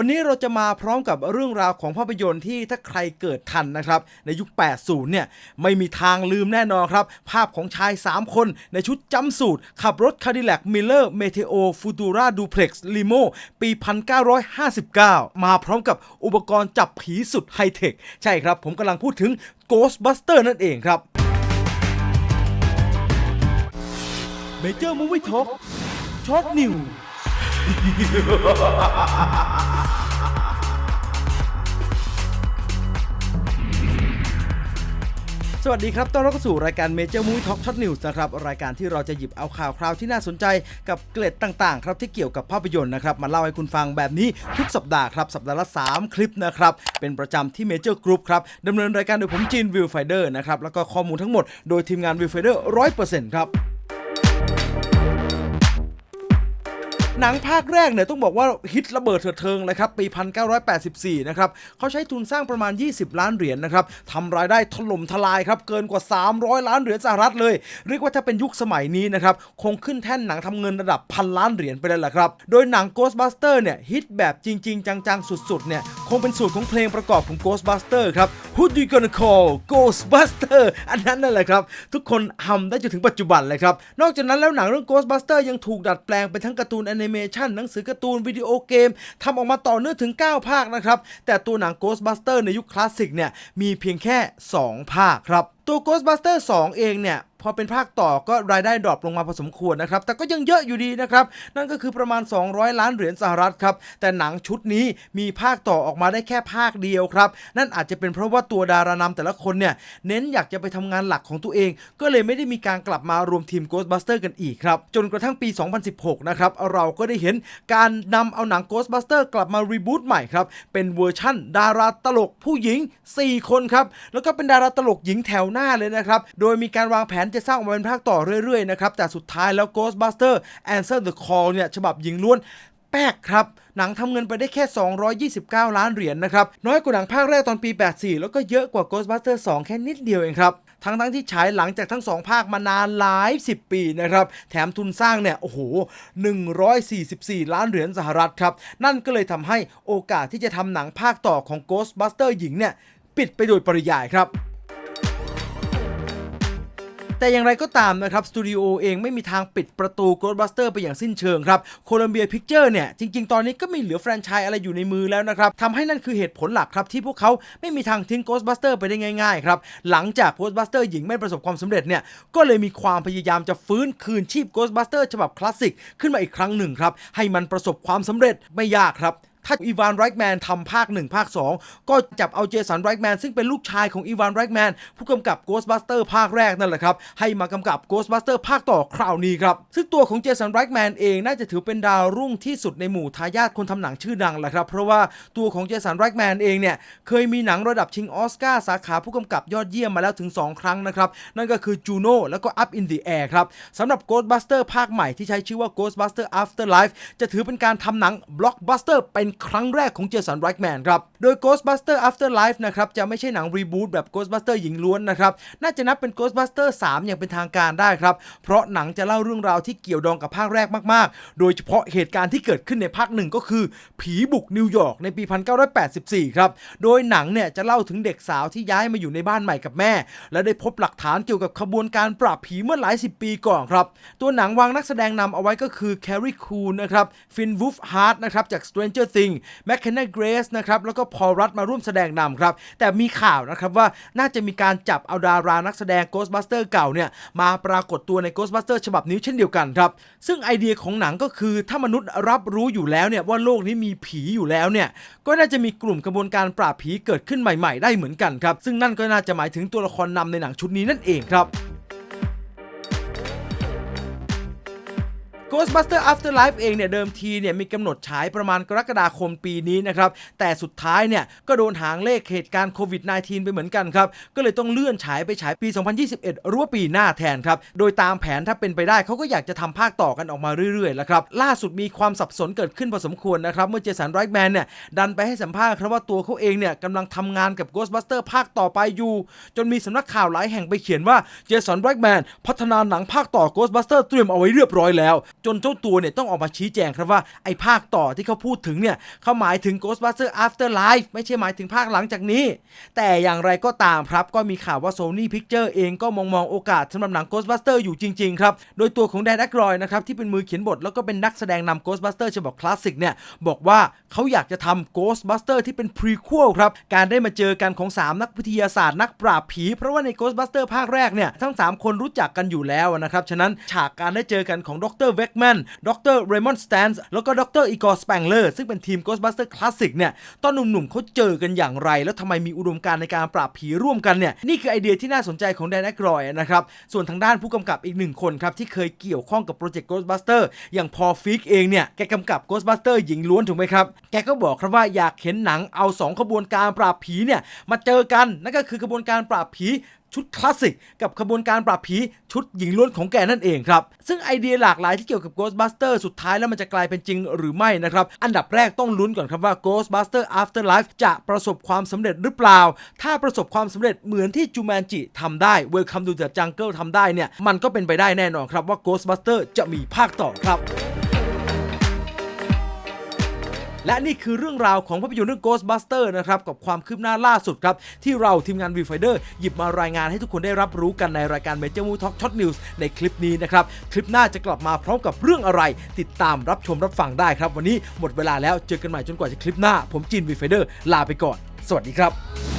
วันนี้เราจะมาพร้อมกับเรื่องราวของภาพยนตร์ที่ถ้าใครเกิดทันนะครับ ในยุค 80 เนี่ย ไม่มีทางลืมแน่นอนครับ ภาพของชาย 3 คนในชุดจำสูตร ขับรถ Cadillac Miller Meteo Futura Duplex Limo ปี 1959 มาพร้อมกับอุปกรณ์จับผีสุดไฮเทค ใช่ครับ ผมกำลังพูดถึง Ghostbuster นั่นเองครับ Major Movie Talk ช็อตนิว สวัสดีครับ ต้อนรับเข้าสู่รายการ Major Movie Talk Short News นะครับ รายการที่เราจะหยิบเอาข่าวคราวที่น่าสนใจกับเกร็ดต่างๆ ครับที่เกี่ยวกับภาพยนตร์นะครับ มาเล่าให้คุณฟังแบบนี้ทุกสัปดาห์ครับ สัปดาห์ละ 3 คลิปนะครับ เป็นประจำที่ Major Group ครับดำเนินรายการโดยผมจีนวิวไฟเดอร์นะครับ แล้วก็ข้อมูลทั้งหมดโดยทีมงานวิวไฟเดอร์ร้อยเปอร์เซ็นต์ครับ หนังภาคแรกเนี่ยต้องบอกว่าฮิตระเบิดเถิดเทิงเลยครับปี 1984 นะครับเขาใช้ทุนสร้างประมาณ 20 ล้านเหรียญนะครับทำรายได้ถล่มทลายครับเกินกว่า 300 ล้านเหรียญสหรัฐเลย เรียกว่าถ้าเป็นยุคสมัยนี้นะครับคงขึ้นแท่นหนังทำเงินระดับพันล้านเหรียญไปเลยแหละครับโดยหนัง Ghostbuster เนี่ยฮิตแบบจริง ๆ จังๆ สุดๆเนี่ยคงเป็นสูตรของเพลงประกอบของ Ghostbuster ครับ Who do you gonna call Ghostbuster อันนั้นนั่นแหละครับ ทุกคนทำได้จนถึงปัจจุบันเลยครับ นอกจากนั้นแล้วหนังเรื่อง Ghostbuster ยังถูกดัดแปลงเป็นทั้งการ์ตูนแอนิเมชันหนังสือการ์ตูนวิดีโอเกมทำออกมาต่อเนื่องถึง 9 ภาคนะครับ แต่ตัวหนัง Ghostbuster ในยุคคลาสสิกเนี่ยมีเพียงแค่ 2 ภาคครับตัว Ghostbuster 2 เองเนี่ย พอเป็นภาคต่อก็รายได้ดรอปลงมาพอสมควรนะครับ แต่ก็ยังเยอะอยู่ดีนะครับ นั่นก็คือประมาณ 200 ล้านเหรียญสหรัฐครับ แต่หนังชุดนี้มีภาคต่อออกมาได้แค่ภาคเดียวครับ นั่นอาจจะเป็นเพราะว่าตัวดารานำแต่ละคนเนี่ย เน้นอยากจะไปทำงานหลักของตัวเอง ก็เลยไม่ได้มีการกลับมารวมทีม Ghostbuster กันอีกครับ จนกระทั่งปี 2016 นะครับ เราก็ได้เห็นการนำเอาหนัง Ghostbuster กลับมารีบูตใหม่ครับ เป็นเวอร์ชั่น ดาราตลกผู้หญิง 4 คนครับ แล้วก็เป็นดาราตลกหญิงแถวหน้าเลยนะครับ โดยมีการวางแผนจะสร้างออกมาเป็นภาคต่อเรื่อยๆนะครับ แต่สุดท้ายแล้ว Ghostbuster Answer the Call เนี่ยฉบับหญิงล้วนแป๊กครับ หนังทำเงินไปได้แค่ 229 ล้านเหรียญนะครับ น้อยกว่าหนังภาคแรกตอนปี 84 แล้วก็เยอะกว่า Ghostbuster 2 แค่นิดเดียวเองครับ ทั้งทั้งๆที่ฉายหลังจากทั้ง 2 ภาคมานานหลาย 10 ปีนะครับ แถมทุนสร้างเนี่ย โอ้โห 144 ล้านเหรียญสหรัฐครับ นั่นก็เลยทำให้โอกาสที่จะทำหนังภาคต่อของ Ghostbuster หญิงเนี่ย ปิดไปโดยปริยายครับ แต่อย่างไรก็ตามนะครับสตูดิโอเองไม่มีทางปิดประตู Ghostbuster ไปอย่างสิ้นเชิงครับโคลัมเบียพิกเจอร์เนี่ย จริง ๆ ตอนนี้ก็ไม่เหลือแฟรนไชส์อะไรอยู่ในมือแล้วนะครับทำให้นั่นคือเหตุผลหลักครับ ที่พวกเขาไม่มีทางทิ้ง Ghostbuster ไปได้ง่ายๆครับหลังจาก Ghostbuster หญิงไม่ประสบความสำเร็จเนี่ยก็เลยมีความพยายามจะฟื้นคืนชีพ Ghostbuster ฉบับคลาสสิกขึ้นมาอีกครั้งหนึ่งครับให้มันประสบความสำเร็จไม่ยากครับ ถ้าอีวานไรค์แมนทำภาค 1 ภาค 2 ก็จับเอาเจสันไรค์แมนซึ่งเป็นลูกชายของอีวานไรค์แมนผู้กำกับ Ghostbuster ภาคแรกนั่นแหละครับ ให้มากำกับ Ghostbuster ภาคต่อคราวนี้ครับ ซึ่งตัวของเจสันไรค์แมนเองน่าจะถือเป็นดาวรุ่งที่สุดในหมู่ทายาทคนทำหนังชื่อดังแหละครับ เพราะว่าตัวของเจสันไรค์แมนเองเนี่ยเคยมีหนังระดับชิงออสการ์สาขาผู้กำกับยอดเยี่ยมมาแล้วถึง 2 ครั้งนะครับนั่นก็คือ Juno แล้วก็ Up in the Air ครับสำหรับ Ghostbuster ภาคใหม่ที่ใช้ชื่อว่า Ghostbuster Afterlife จะถือเป็นการทำหนัง Blockbuster เป็นครั้งแรกของเจสันไรค์แมนครับโดย Ghostbuster Afterlife นะครับจะไม่ใช่หนังรีบูตแบบ Ghostbuster หญิงล้วนนะครับน่าจะนับเป็น Ghostbuster 3 อย่างเป็นทางการได้ครับเพราะหนังจะเล่าเรื่องราวที่เกี่ยวดองกับภาคแรกมากๆ โดยเฉพาะเหตุการณ์ที่เกิดขึ้นในภาคหนึ่งก็คือ ผีบุกนิวยอร์กในปี 1984 ครับโดยหนังเนี่ยจะเล่าถึงเด็กสาวที่ย้ายมาอยู่ในบ้านใหม่กับแม่ และได้พบหลักฐานเกี่ยวกับขบวนการปราบผีเมื่อหลายสิบปีก่อนครับตัวหนังวางนักแสดงนำเอาไว้ก็คือแคร์รีคูนนะครับฟินวูฟฮาร์ดนะครับจาก Stranger Things แมคเคนเนเกรสนะครับแล้วก็พอลรัตมาร่วมแสดงนำครับ แต่มีข่าวนะครับว่าน่าจะมีการจับเอาดารานักแสดง Ghostbuster เก่าเนี่ยมาปรากฏตัวใน Ghostbuster ฉบับนี้เช่นเดียวกันครับ ซึ่งไอเดียของหนังก็คือถ้ามนุษย์รับรู้อยู่แล้วเนี่ยว่าโลกนี้มีผีอยู่แล้วเนี่ยก็น่าจะมีกลุ่มกระบวนการปราบผีเกิดขึ้นใหม่ ๆ ได้เหมือนกันครับ ซึ่งนั่นก็น่าจะหมายถึงตัวละครนำในหนังชุดนี้นั่นเองครับ Ghostbuster Afterlife เองเนี่ยเดิมทีเนี่ยมีกำหนดฉายประมาณกรกฎาคมปีนี้นะครับแต่สุดท้ายเนี่ยก็โดนหางเลขเหตุการณ์โควิด -19 ไปเหมือนกันครับก็เลยต้องเลื่อนฉายไปฉายปี 2021 หรือว่าปีหน้าแทนครับโดยตามแผนถ้าเป็นไปได้เขาก็อยากจะทำภาคต่อกันออกมาเรื่อยๆแล้วครับล่าสุดมีความสับสนเกิดขึ้นพอสมควรนะครับเมื่อเจสันไรค์แมนเนี่ยดันไปให้สัมภาษณ์ครับว่าตัวเขาเองเนี่ยกำลังทำงานกับ Ghostbuster ภาคต่อไปอยู่ จนมีสำนักข่าวหลายแห่งไปเขียนว่าเจสันไรค์แมนพัฒนาหนังภาคต่อ Ghostbuster เตรียมเอาไว้เรียบร้อยแล้ว นเจ้าตัวเนี่ยต้องออกมาชี้แจงครับว่าไอ้ภาคต่อที่เขาพูดถึงเนี่ยเขาหมายถึง Ghostbuster Afterlife ไม่ใช่หมายถึงภาคหลังจากนี้ แต่อย่างไรก็ตามครับก็มีข่าวว่า Sony Picture เองก็มองมองโอกาสสำหรับหนัง Ghostbuster อยู่จริงๆครับ โดยตัวของแดนแอครอยนะครับที่เป็นมือเขียนบทแล้วก็เป็นนักแสดงนำ Ghostbuster ฉบับคลาสสิกเนี่ยบอกว่าเขาอยากจะทำ Ghostbuster ที่เป็น prequel ครับการได้มาเจอกันของ 3 นักวิทยาศาสตร์นักปราบผี เพราะว่าใน Ghostbuster ภาคแรกเนี่ยทั้ง 3 คนรู้จักกันอยู่แล้วนะครับฉะนั้นฉากการได้เจอกันของดรเวกแมน ดรเรมอนสแตนส์แล้วก็ดรอีกอร์สแปงเลอร์ซึ่งเป็นทีม Ghostbuster Classic เนี่ย ตอนหนุ่มๆเขาเจอกันอย่างไร แล้วทำไมมีอุดมการณ์ในการปราบผีร่วมกันเนี่ย นี่คือไอเดียที่น่าสนใจของแดนแอครอยนะครับ ส่วนทางด้านผู้กำกับอีกหนึ่งคนครับ ที่เคยเกี่ยวข้องกับโปรเจกต์ Ghostbuster อย่างพอฟิกเองเนี่ย แกกำกับ Ghostbuster หญิงล้วนถูกไหมครับ แกก็บอกครับว่าอยากเห็นหนังเอา2ขบวนการปราบผีเนี่ยมาเจอกันนั่นก็คือขบวนการปราบผี ชุดคลาสสิกกับขบวนการปราบผีชุดหญิงล้วนของแกนั่นเองครับ ซึ่งไอเดียหลากหลายที่เกี่ยวกับ Ghostbuster สุดท้ายแล้วมันจะกลายเป็นจริงหรือไม่นะครับ อันดับแรกต้องลุ้นก่อนครับว่า Ghostbuster Afterlife จะประสบความสำเร็จหรือเปล่า ถ้าประสบความสำเร็จเหมือนที่ Jumanji ทำได้ Welcome to the Jungle ทำได้เนี่ยมันก็เป็นไปได้แน่นอนครับว่า Ghostbuster จะมีภาคต่อครับ และนี่คือเรื่องราวของภาพยนตร์เรื่อง Ghostbuster นะครับกับความคืบหน้าล่าสุดครับ ที่เราทีมงาน v i e w Finder หยิบมารายงานให้ทุกคนได้รับรู้กันในรายการ Major Movie Talk Short News ในคลิปนี้นะครับ คลิปหน้าจะกลับมาพร้อมกับเรื่องอะไร ติดตามรับชมรับฟังได้ครับ วันนี้หมดเวลาแล้วเจอกันใหม่จนกว่าจะคลิปหน้า ผมจีน v i e w Finder ลาไปก่อน สวัสดีครับ